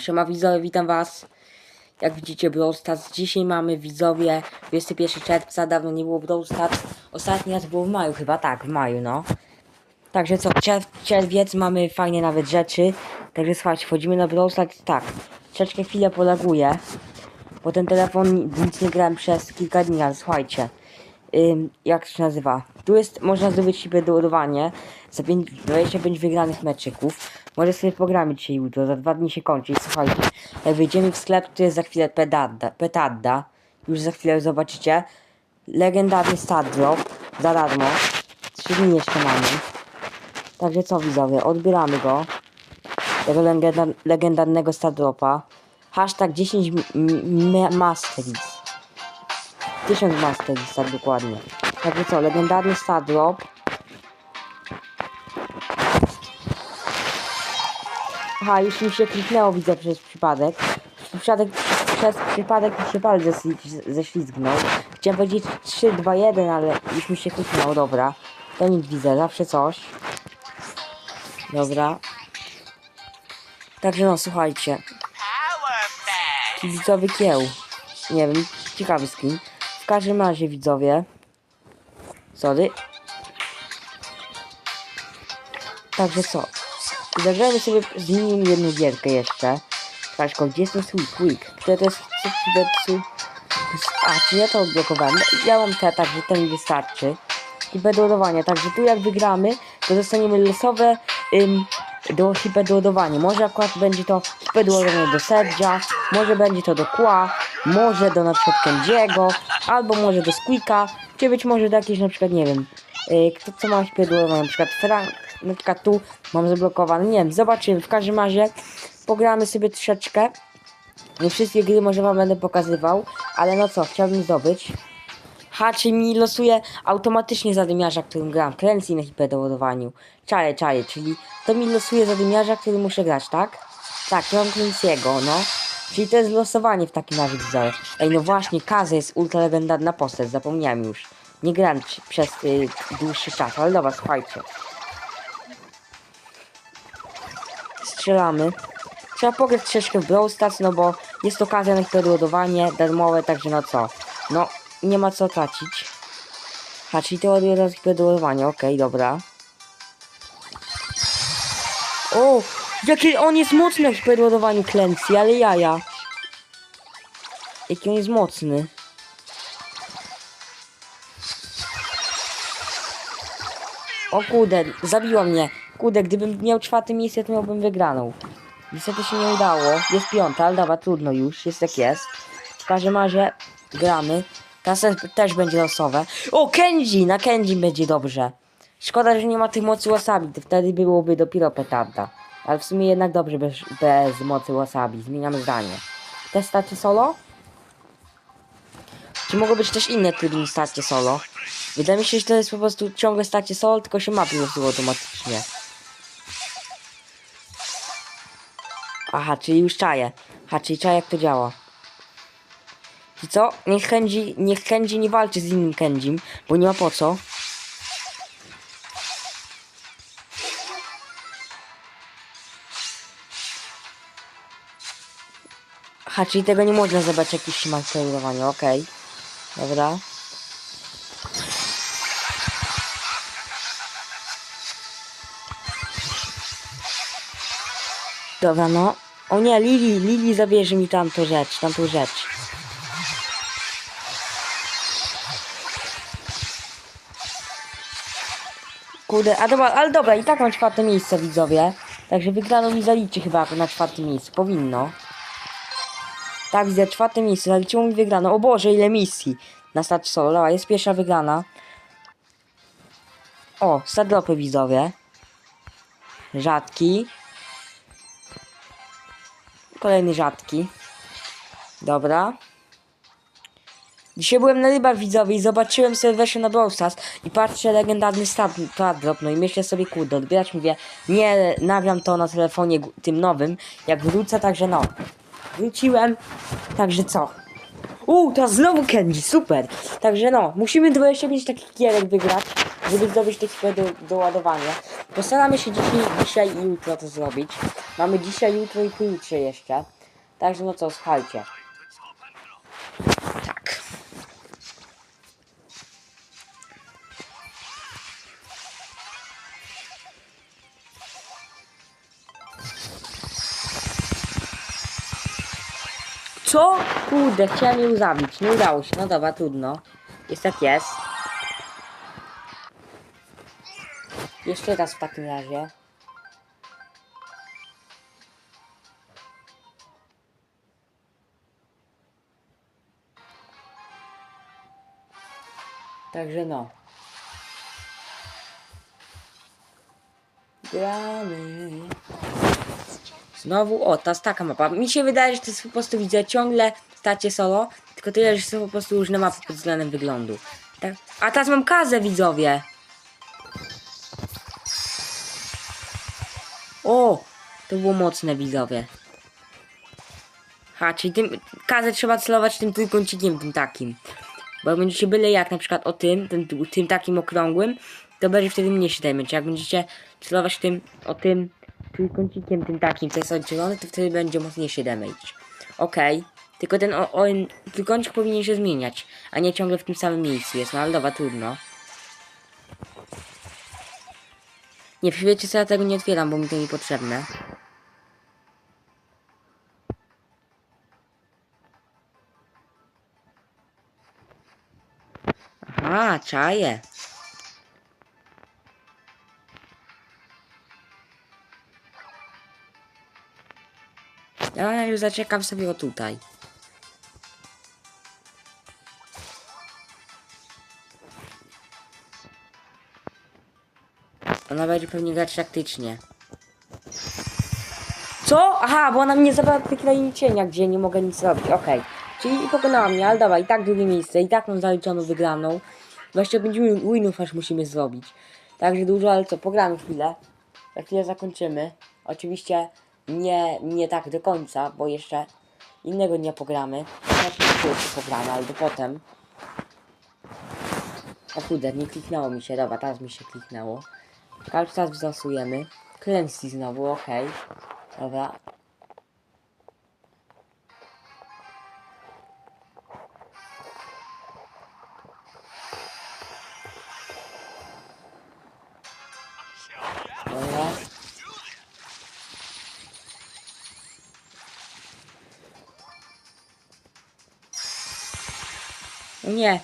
Siema widzowie, witam was. Jak widzicie Brawl Stars, dzisiaj mamy widzowie 21 czerwca, dawno nie było Brawl Stars. Ostatni raz było w maju chyba, tak, w maju no. Także co, czerw czerwiec, mamy fajnie nawet rzeczy. Także słuchajcie, wchodzimy na Brawl Stars, tak. Troszeczkę chwilę polaguje, bo ten telefon nic nie grałem przez kilka dni, ale słuchajcie. Ym, jak to się nazywa? Tu jest, można zdobyć sobie doładowanie za 5, 25 wygranych meczyków. Może sobie pogramy dzisiaj jutro, za dwa dni się kończy. I słuchajcie, wyjdziemy w sklep, to jest za chwilę petarda, petarda. Już za chwilę zobaczycie. Legendarny star drop, za darmo. 3 dni jeszcze mamy. Także co widzowie, odbieramy go. Tego legenda, legendarnego star dropa. Hashtag 10 m- m- masteries. 1000 masteries, tak dokładnie. Także co, legendarny star Aha, już mi się kliknęło, widzę, przez przypadek. Przypadek, przez przypadek mi się palec ześlizgnął. Chciałem powiedzieć 3, 2, 1, ale już mi się kliknęło, dobra. To nic widzę, zawsze coś. Dobra. Także no, słuchajcie. Widzowy kieł. Nie wiem, ciekawy skin. W każdym razie, widzowie. Sorry. Także co? Zagrajmy sobie z nim jedną gierkę jeszcze. Patrzko, gdzie jest ten Sweet Week? Które to jest A, czy ja to odblokowałem? Ja mam te, także to mi wystarczy. I do ładowania, także tu jak wygramy, to dostaniemy losowe ym, do hiperdoładowania. Może akurat będzie to hiperdoładowanie do Sergia, może będzie to do Kła, może do na przykład Kendiego, albo może do Squeaka, czy być może do jakiejś na przykład, nie wiem, yy, kto co ma hiperdoładowanie, na przykład Frank, na przykład tu mam zablokowane, nie wiem, zobaczymy, w każdym razie pogramy sobie troszeczkę. Nie wszystkie gry może wam będę pokazywał, ale no co, chciałbym zdobyć. Haczy mi losuje automatycznie zadymiarza, którym gram. Clancy na hiperdoładowaniu. Czaję, czaję, czyli to mi losuje zadymiarza, który muszę grać, tak? Tak, mam Clancy'ego, no. Czyli to jest losowanie w takim razie widzowie. Ej, no właśnie, Kaza jest ultra legendarna postać, zapomniałem już. Nie przy- przez y, dłuższy czas, ale dobra, słuchajcie. Strzelamy. Trzeba pograć troszeczkę w Brawl Stars, no bo jest okazja na hiperdoładowanie darmowe, także no co. No, nie ma co tracić. A, czyli to ładuje teraz hiperdoładowanie, okej, dobra. O, jaki on jest mocny na hiperdoładowaniu Clancy, ale jaja. Jaki on jest mocny. O kurde, zabiła mnie. Kurde, gdybym miał czwarte miejsce, to miałbym wygraną. Niestety się nie udało. Jest piąta, ale dobra, trudno już. Jest jak jest. W każdym razie gramy. Teraz też- będzie losowe. O, Kenji! Na Kenji będzie dobrze. Szkoda, że nie ma tych mocy wasabi. To wtedy byłoby dopiero petarda. Ale w sumie jednak dobrze bez, bez mocy wasabi. Zmieniamy zdanie. Te starcie solo? Czy mogą być też inne tryby niż starcie solo? Wydaje mi się, że to jest po prostu ciągle starcie solo, tylko się mapy losują automatycznie. Aha, czyli już czaję. Aha, czyli czaję jak to działa. I co? Niech Kenji, niech Kenji nie walczy z innym Kenjim, bo nie ma po co. Aha, czyli tego nie można zobaczyć jak już się ma sterowanie, okej. Dobra. Dobra, no. O nie, Lili, Lili zabierze mi tamtą rzecz, tamtą rzecz. Kurde, a dobra, ale dobra, i tak mam czwarte miejsce, widzowie. Także wygrano mi zaliczy chyba na czwartym miejscu, powinno. Tak, widzę, czwarte miejsce, zaliczyło mi wygrano. O Boże, ile misji na start solo. Dobra, jest pierwsza wygrana. O, stadropy widzowie. Rzadki. Kolejny rzadki. Dobra. Dzisiaj byłem na rybach widzowie i zobaczyłem sobie weszły na Brawl Stars i patrzę legendarny stat, drop, no i myślę sobie kurde, odbierać mówię, nie nagram to na telefonie tym nowym, jak wrócę, także no. Wróciłem, także co? Uuu, teraz znowu Kenji, super! Także no, musimy 25 takich gierek wygrać, żeby zdobyć te chwile do, do ładowania. Postaramy się dzisiaj, dzisiaj i jutro to zrobić. Mamy dzisiaj, jutro i pojutrze jeszcze. Także no co, słuchajcie. Tak. Co? Kurde, chciałem ją zabić. Nie udało się. No dobra, trudno. Jest tak jest. Jeszcze raz w takim razie. Także no. Gramy. Znowu, o, ta taka mapa. Mi się wydaje, że to jest po prostu, widzę ciągle stacie solo, tylko tyle, że są po prostu różne mapy pod względem wyglądu. Tak? A teraz mam kazę, widzowie. To było mocne, widzowie. Ha, czyli tym, kazę trzeba celować tym trójkącikiem, tym takim. Bo będziecie byle jak, na przykład o tym, tym, tym takim okrągłym, to będzie wtedy mniejszy damage. Jak będziecie celować tym, o tym trójkącikiem, tym takim, co jest oddzielony, to wtedy będzie mocniejszy damage. Okej. Tylko ten o, o, trójkącik powinien się zmieniać, a nie ciągle w tym samym miejscu jest. No ale dobra, trudno. Nie, wiecie co, ja tego nie otwieram, bo mi to niepotrzebne. Aha, czaję. Ja już zaczekam sobie o tutaj. Ona będzie pewnie grać taktycznie. Co? Aha, bo ona mnie zabrała do tej krainy cienia, gdzie nie mogę nic robić. Okej. Czyli pokonała mnie, ale dobra, i tak drugie miejsce. I tak mam zaliczoną wygraną. 25 win- winów aż musimy zrobić. Także dużo, ale co, pogramy chwilę. Za chwilę zakończymy. Oczywiście nie, nie tak do końca, bo jeszcze innego dnia pogramy. Znaczy, jeszcze pogramy, ale to potem. O kurde, nie kliknęło mi się. Dobra, teraz mi się kliknęło. Cały czas wzasujemy. Clancy znowu, okej. Dobra. Dobra. Nie.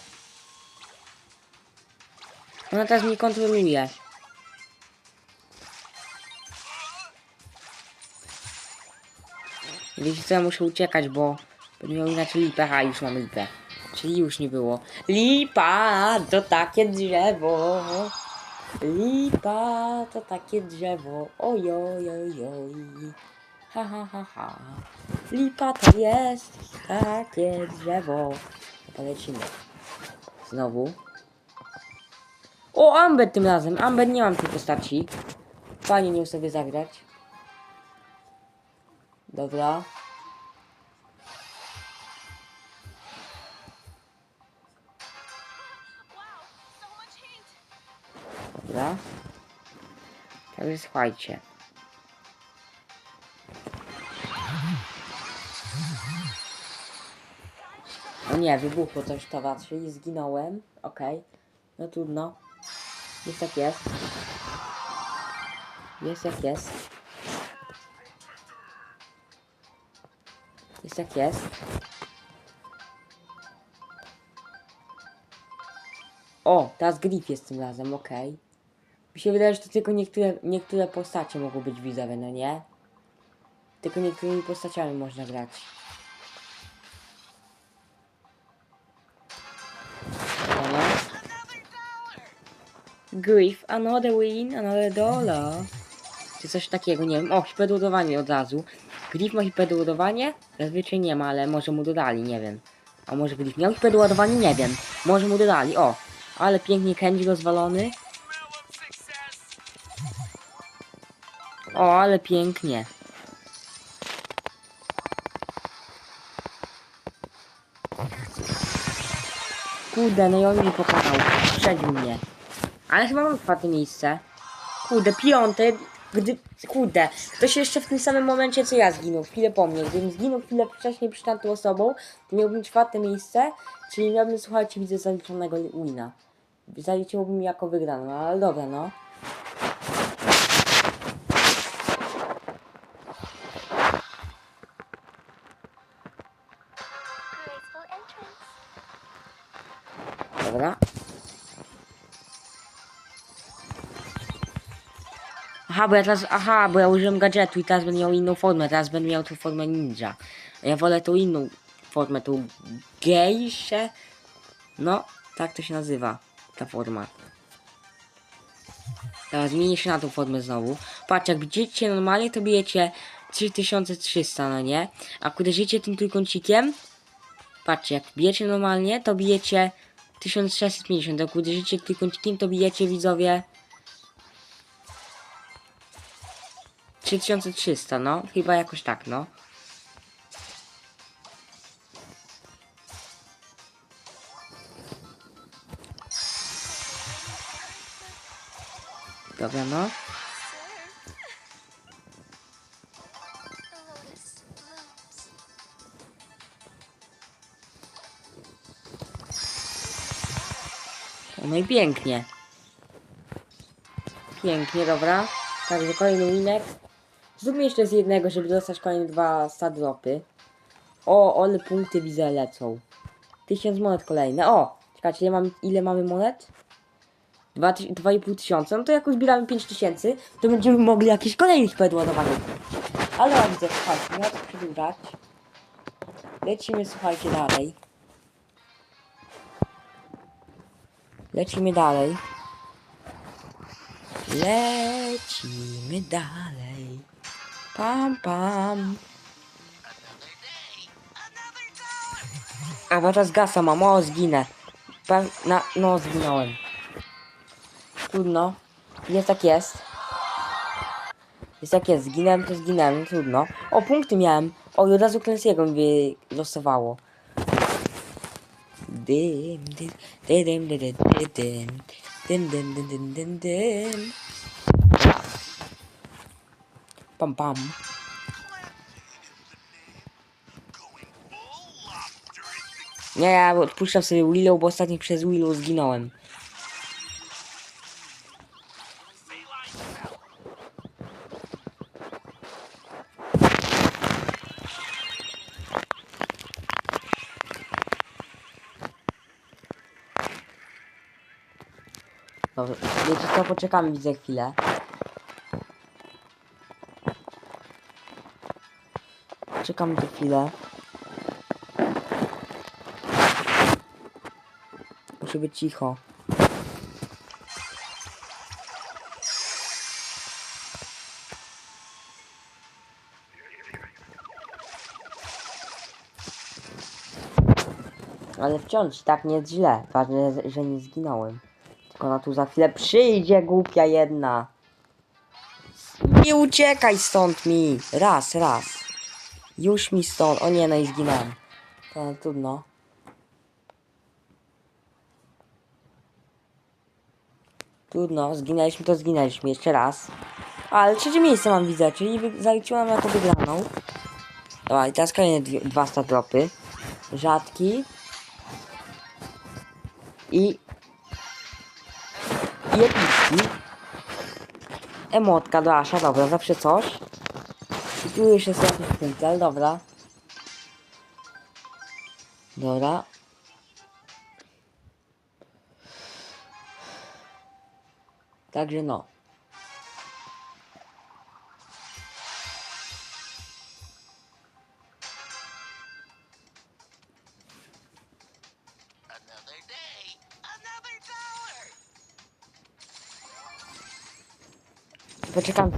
Ona teraz mnie kontroluje. Wiecie co, ja muszę uciekać, bo będę miał inaczej lipę. A, już mam lipę. Czyli już nie było. Lipa, to takie drzewo. Lipa, to takie drzewo. Ojojojoj. Ha, ha, ha, ha. Lipa to jest takie drzewo. Polecimy. Znowu. O, Ambet tym razem. Ambet nie mam tej postaci. Fajnie nią sobie zagrać. Dobra. Dobra. Także słuchajcie. Nie, wybuchło coś to was, czyli zginąłem. Okej. No trudno. Jest jak jest. Jest jak jest. Jest jak jest. O, teraz grif jest tym razem, okej. Mi się wydaje, że to tylko niektóre, niektóre postacie mogą być widzowie, no nie? Tylko niektórymi postaciami można grać. Grief, another win, another dollar. Czy coś takiego, nie wiem. O, hiperdoładowanie od razu. Griff ma hiperdoładowanie? Zazwyczaj nie ma, ale może mu dodali, nie wiem. A może Griff miał hiperdoładowanie? Nie wiem. Może mu dodali, o. Ale pięknie Kenji rozwalony. O, ale pięknie. Kurde, no i on mnie pokonał. Przebił mnie. Ale chyba mam czwarte miejsce. Kurde, piąte. Gdy, kurde, ktoś jeszcze w tym samym momencie co ja zginął, chwilę po mnie. Gdybym zginął chwilę wcześniej przy tamtą osobą, to miałbym czwarte miejsce, czyli miałbym, słuchajcie, widzę zaliczonego wina. Zaliczyłoby mi jako wygraną, no, ale dobra, no. Dobra. Aha, bo ja teraz, aha, bo ja użyłem gadżetu i teraz będę miał inną formę, teraz będę miał tą formę ninja. Ja wolę tą inną formę, tą gejszę. No, tak to się nazywa, ta forma. Teraz zmienię się na tą formę znowu. Patrz, jak widzicie normalnie, to bijecie 3300, no nie? A jak uderzycie tym trójkącikiem, patrzcie, jak bijecie normalnie, to bijecie 1650. Jak uderzycie trójkącikiem, to bijecie widzowie 3300, no. Chyba jakoś tak, no. Dobra, no. No i pięknie. Pięknie, dobra. Także kolejny winek. Zróbmy jeszcze z jednego, żeby dostać kolejne dwa stadropy. O, ale punkty widzę lecą. Tysiąc monet kolejne. O! Czekajcie, ile, mam, ile mamy monet? Dwa tyś- Dwa i pół tysiąca. No to jak uzbieramy pięć tysięcy, to będziemy mogli jakieś kolejnych pedładowanych kupić. Ale ja widzę, słuchajcie, nie ma co przedłużać. Lecimy, słuchajcie, dalej. Lecimy dalej. Lecimy dalej. Pam, pam. A bo teraz gasa mam, o zginę. Pe na, no zginąłem. Trudno. Jest tak jest. Jest tak jest, zginąłem to zginąłem, trudno. O, punkty miałem. O, i od razu Clancy'ego mi wylosowało. Dym, dym, dym, dym, dym, dym, dym, dym, dym, dym, dym, dym. Pam, pam. Nie, ja odpuszczam sobie Willow, bo ostatnio przez Willow zginąłem. Dobrze, wiecie co, poczekamy widzę chwilę. Czekamy tu chwilę. Muszę być cicho. Ale wciąż tak nie jest źle. Ważne, że- nie zginąłem. Tylko ona tu za chwilę przyjdzie, głupia jedna. Nie uciekaj stąd mi. Raz, raz. Już mi stąd. O nie, no i zginąłem. To trudno. Trudno, zginęliśmy to zginęliśmy. Jeszcze raz. Ale trzecie miejsce mam widzę, czyli zaliczyłam jako wygraną. Dobra, i teraz kolejne dwa statropy. Rzadki. I... I epicki. Emotka do Asha, dobra, zawsze coś. Tu już jest jakiś pętel, dobra. Dobra. Także no. Poczekam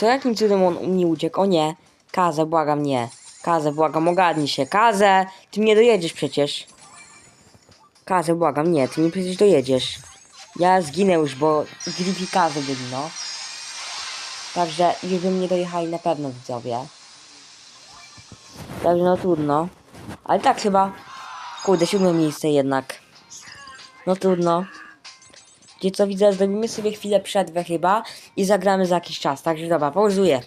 Co jakim cudem on mi uciekł? O nie. Kazę, błagam, nie. Kazę, błagam, ogarnij się. Kazę! Ty mnie dojedziesz przecież. Kazę, błagam, nie. Ty mnie przecież dojedziesz. Ja zginę już, bo Griffy Kazę byli, no. Także już by mnie dojechali na pewno widzowie. Także no trudno. Ale tak chyba. Kurde, siódme miejsce jednak. No trudno. Gdzie co widzę, zrobimy sobie chwilę przerwę chyba i zagramy za jakiś czas. Także dobra, pauzuję.